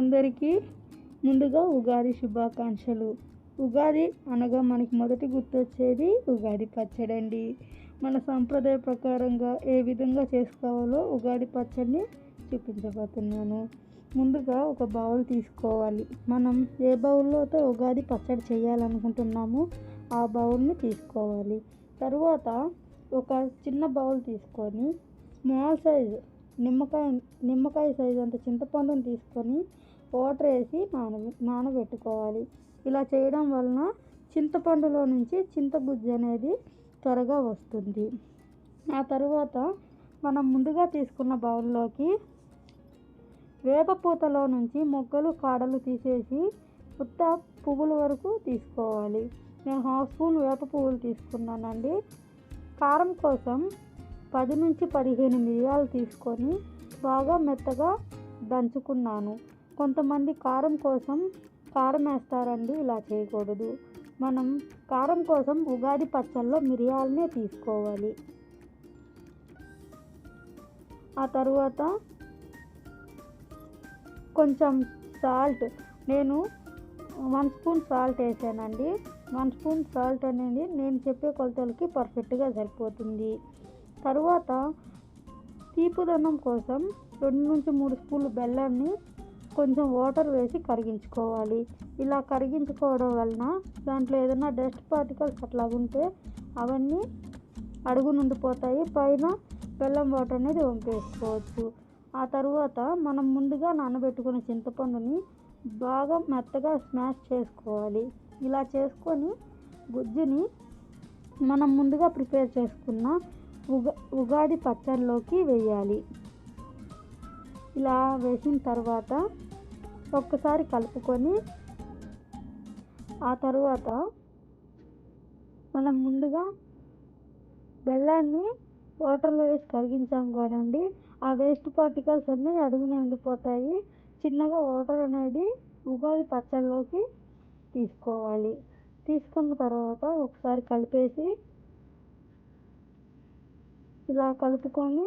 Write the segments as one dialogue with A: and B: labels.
A: అందరికీ ముందుగా ఉగాది శుభాకాంక్షలు. ఉగాది అనగా మనకి మొదటి గుర్తొచ్చేది ఉగాది పచ్చడి అండి మన సాంప్రదాయ ప్రకారంగా ఏ విధంగా చేసుకోవాలో ఉగాది పచ్చడిని చూపించబోతున్నాను. ముందుగా ఒక బౌల్ తీసుకోవాలి. మనం ఏ బౌల్లో అయితే ఉగాది పచ్చడి చేయాలనుకుంటున్నామో ఆ బౌల్ని తీసుకోవాలి. తరువాత ఒక చిన్న బౌల్ తీసుకొని స్మాల్ సైజ్ నిమ్మకాయ నిమ్మకాయ సైజ్ అంత చింతపండుని తీసుకొని వాటర్ వేసి నాన నానబెట్టుకోవాలి. ఇలా చేయడం వలన చింతపండులో నుంచి చింతగుజ్జు అనేది త్వరగా వస్తుంది. ఆ తరువాత మనం ముందుగా తీసుకున్న బౌల్లోకి వేపపూతలో నుంచి మొగ్గలు కాడలు తీసేసి ఉత్త పువ్వుల వరకు తీసుకోవాలి. నేను హాఫ్ స్పూన్ వేప పువ్వులు తీసుకున్నానండి. కారం కోసం పది నుంచి పదిహేను మిరియాలు తీసుకొని బాగా మెత్తగా దంచుకున్నాను. కొంతమంది కారం కోసం కారం వేస్తారండి ఇలా చేయకూడదు. మనం కారం కోసం ఉగాది పచ్చళ్ళలో మిరియాలనే తీసుకోవాలి. ఆ తర్వాత కొంచెం సాల్ట్ నేను వన్ స్పూన్ సాల్ట్ వేసానండి. వన్ స్పూన్ సాల్ట్ అనేది నేను చెప్పే కొలతలకి పర్ఫెక్ట్గా సరిపోతుంది. తరువాత తీపుదనం కోసం రెండు నుంచి మూడు స్పూన్లు బెల్లాన్ని కొంచెం వాటర్ వేసి కరిగించుకోవాలి. ఇలా కరిగించుకోవడం వలన దాంట్లో ఏదైనా డస్ట్ పార్టికల్స్ అట్లా ఉంటే అవన్నీ అడుగు నుండిపోతాయి పైన బెల్లం వాటర్ అనేది వంపేసుకోవచ్చు. ఆ తరువాత మనం ముందుగా నానబెట్టుకున్న చింతపండుని బాగా మెత్తగా స్మాష్ చేసుకోవాలి. ఇలా చేసుకొని గుజ్జుని మనం ముందుగా ప్రిపేర్ చేసుకున్న ఉగా ఉగాది పచ్చడిలోకి వేయాలి. ఇలా వేసిన తర్వాత ఒక్కసారి కలుపుకొని ఆ తర్వాత మనం ముందుగా బెల్లాన్ని వాటర్లో వేసి కరిగించాం కదండి ఆ వేస్ట్ పార్టికల్స్ అన్నీ అడుగున ఉండిపోతాయి. చిన్నగా వాటర్ అనేది ఉగాది పచ్చడిలోకి తీసుకోవాలి. తీసుకున్న తర్వాత ఒకసారి కలిపేసి ఇలా కలుపుకొని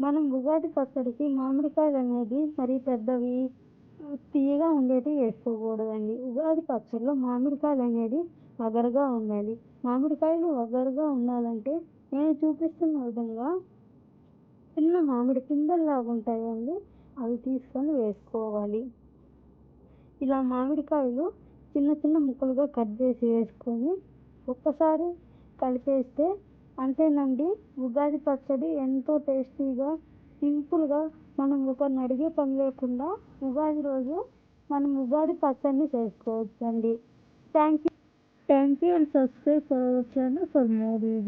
A: మనం ఉగాది పచ్చడికి మామిడికాయలు అనేది మరీ పెద్దవి తీయగా ఉండేవి వేసుకోకూడదండి. ఉగాది పచ్చడిలో మామిడికాయలు అనేది వగరుగా ఉండాలి. మామిడికాయలు వగరుగా ఉండాలంటే నేను చూపిస్తున్న విధంగా చిన్న మామిడి పిందెల్లాగా ఉంటాయండి. అవి తీసుకొని వేసుకోవాలి. ఇలా మామిడికాయలు చిన్న చిన్న ముక్కలుగా కట్ చేసి వేసుకొని ఒక్కసారి కలిపేస్తే అంతేనండి ఉగాది పచ్చడి ఎంతో టేస్టీగా సింపుల్గా మనం ఒకరిని అడిగే పని లేకుండా ఉగాది రోజు మనం ఉగాది పచ్చడిని చేసుకోవచ్చండి. Thank you. Thank you and subscribe for our channel for more video